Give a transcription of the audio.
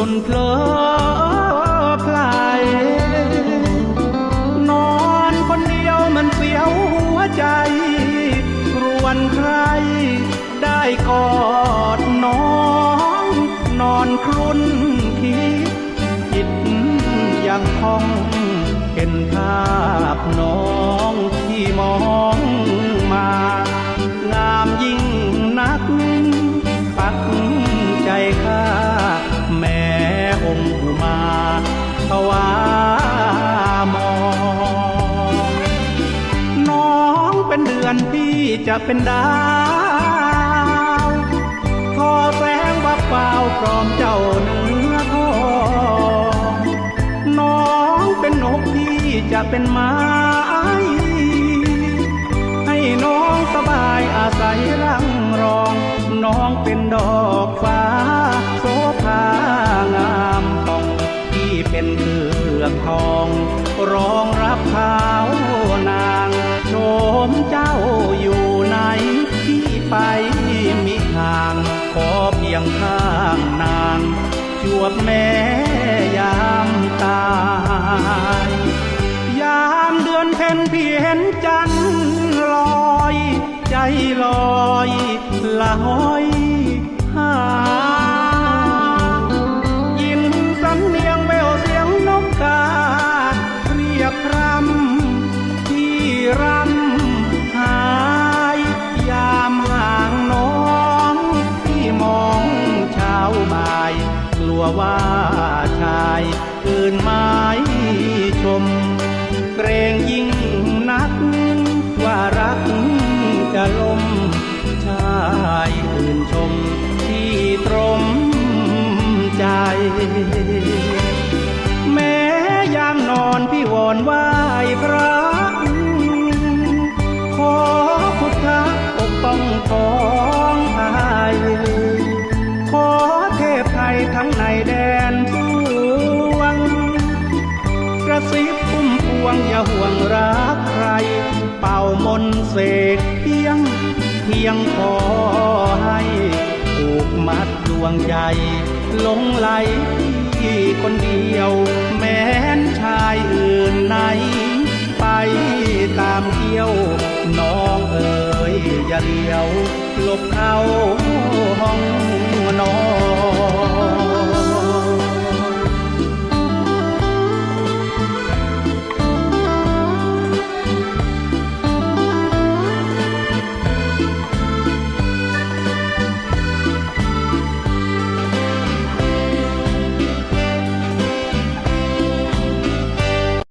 จนเพลอพลนอนคนเดียวมันเสียวหัวใจครวนใคร ได้กอดน้อง นอนครุ่นคิดจิตยังคอง เห็นภาพน้องที่มอง ภาวามองน้องเป็นเดือนที่จะเป็นดาวขอแสงวับเปล่าพร้อมเจ้าเนื้อทองน้องเป็นนกที่จะเป็นไม้ให้น้องสบายอาศัยรังรอง น้องเป็นดอกฟ้า ข้างนางจวบแม่ยามตายยามเดือนเพ็ญพี่เห็นจันลอย ใจลอยลอยห วว่าชายคืนไม้ชม เกรงยิ่งนัก ว่ารักจะลม ชายอื่นชมที่ตรมใจ แม้ยามนอนพี่วอนไหว้พระ ยทั้งในแดนสวง กระซิบพุ่มพวงอย่าห่วงรักใคร เป่ามนเสกเพียง เพียงขอให้ผูกมัดดวงใจหลงไหลที่คนเดียว แม้นชายอื่นไหน ไปตามเที่ยว น้องเอ๋ยอย่าเลียวหลบเข้าห้องนอน